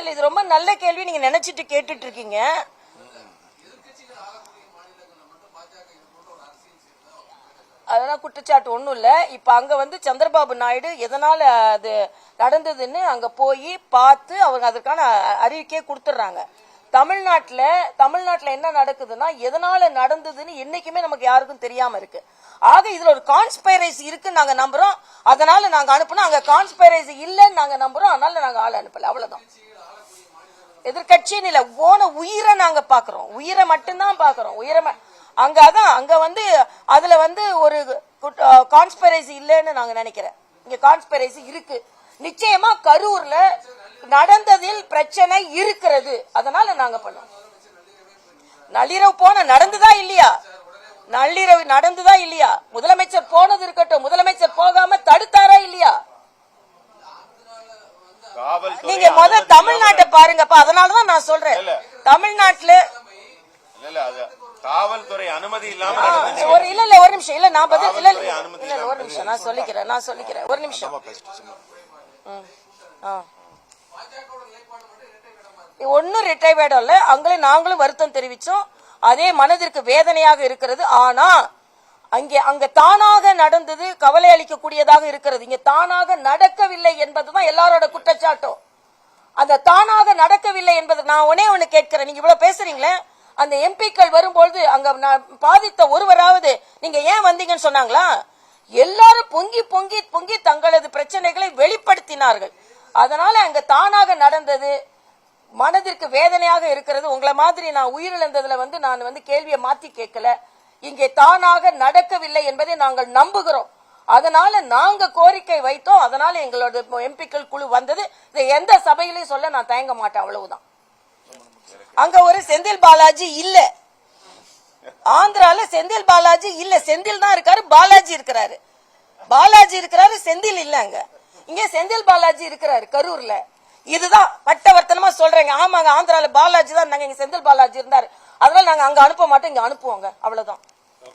இல்ல இது ரொம்ப நல்ல கேள்வி நீங்க நினைச்சிட்டு கேட்டுட்டு இருக்கீங்க அதெல்லாம் குற்றச்சாட்டு ஒன்றும் இல்லை. இப்போ அங்கே வந்து சந்திரபாபு நாயுடு எதனால் அது நடந்ததுன்னு அங்கே போய் பார்த்து அவங்க அதற்கான அறிவிக்கையை கொடுத்துட்றாங்க. தமிழ்நாட்டில் தமிழ்நாட்டில் என்ன நடக்குதுன்னா எதனால் நடந்ததுன்னு என்றைக்குமே நமக்கு யாருக்கும் தெரியாமல் இருக்குது ஆக இதில் ஒரு கான்ஸ்பைரசி இருக்குன்னு நாங்கள் நம்புகிறோம் அதனால நாங்கள் அனுப்பினோம். அங்கே கான்ஸ்பைரசி இல்லைன்னு நாங்கள் நம்புகிறோம் அதனால நாங்கள் ஆள் அனுப்பல. அவ்வளவுதான். எதிர்கட்சின்னு இல்ல ஓன உயிரை நாங்க பாக்குறோம். உயிரை மட்டும்தான் பாக்குறோம். உயிரை அங்க அதான் அங்க வந்து அதுல வந்து ஒரு கான்ஸ்பைரசி இல்லைன்னு நாங்க நினைக்கிறேன். இங்க கான்ஸ்பைரசி இருக்கு. நிச்சயமா கரூர்ல நடந்ததில் பிரச்சனை இருக்கிறது. அதனால நாங்க பண்ணோம். நள்ளிரவு போன நடந்துதா இல்லையா? நள்ளிரவு நடந்துதா இல்லையா? முதலமைச்சர் போனது இருக்கட்டும். முதலமைச்சர் போகாம தடுத்தாரா இல்லையா? நீங்க முத தமிழ்நாட்டை பாருங்கப்பா. அதனாலதான் நான் சொல்றேன். தமிழ்நாட்டுல காவல்துறை அனுமதி இல்லாம. ஒரு இல்ல இல்ல ஒரு நிமிஷம். இல்ல நான் பதில் இல்ல இல்ல. ஒரு நிமிஷம். நான் சொல்லிக்கிறேன் நான் சொல்லிக்கிறேன். ஒரு நிமிஷம். ஒன்னும் ரிட்டையர்ட் இல்ல? அங்களே நாங்களும் வருத்தம் தெரிவிச்சோம். அதே மனதிற்கு வேதனையாக இருக்கிறது. ஆனா அங்கே அங்க தானாக நடந்தது கவலை அளிக்கக்கூடியதாக இருக்கிறது. இங்க தானாக நடக்கவில்லை என்பதுதான் எல்லாரோட குற்றச்சாட்டும். அந்த தானாக நடக்கவில்லை என்பது நான் உடனே ஒண்ணு கேட்கிறேன். நீங்க இவ்வளவு பேசுறீங்களே? அந்த எம்பிக்கள் வரும்பொழுது அங்க நான் பாதித்த ஒருவராவது நீங்க ஏன் வந்தீங்கன்னு சொன்னாங்களா? எல்லாரும் பொங்கி பொங்கி பொங்கி தங்களது பிரச்சனைகளை வெளிப்படுத்தினார்கள். அதனால அங்க தானாக நடந்தது மனதிற்கு வேதனையாக இருக்கிறது. உங்களை மாதிரி நான் உயிரிழந்ததுல வந்து நான் வந்து கேள்வியை மாத்தி கேட்கல. இங்கே தானாக நடக்கவில்லை என்பதை நாங்கள் நம்புகிறோம். அதனால நாங்க கோரிக்கை வைத்தோம். அதனால எங்களோட எம்பிக்கள் குழு வந்தது. இதை எந்த சபையிலையும் சொல்ல நான் தயங்க மாட்டேன். அவ்வளவுதான். அங்க ஒரு செந்தில் பாலாஜி இல்ல. ஆந்திரால செந்தில் பாலாஜி இல்ல. செந்தில் தான் இருக்காரு. பாலாஜி இருக்கிறாரு. பாலாஜி இருக்கிறாரு. செந்தில் இல்ல அங்க. இங்க செந்தில் பாலாஜி இருக்கிறாரு கரூர்ல. இதுதான் பட்டவர்த்தனமா சொல்றேங்க. ஆமாங்க ஆந்திரால பாலாஜி தான் நாங்க இங்க செந்தில் பாலாஜி இருந்தாரு. அதனால நாங்க அங்க அனுப்ப மாட்டோம் இங்க அனுப்புவோங்க. அவ்வளவுதான்.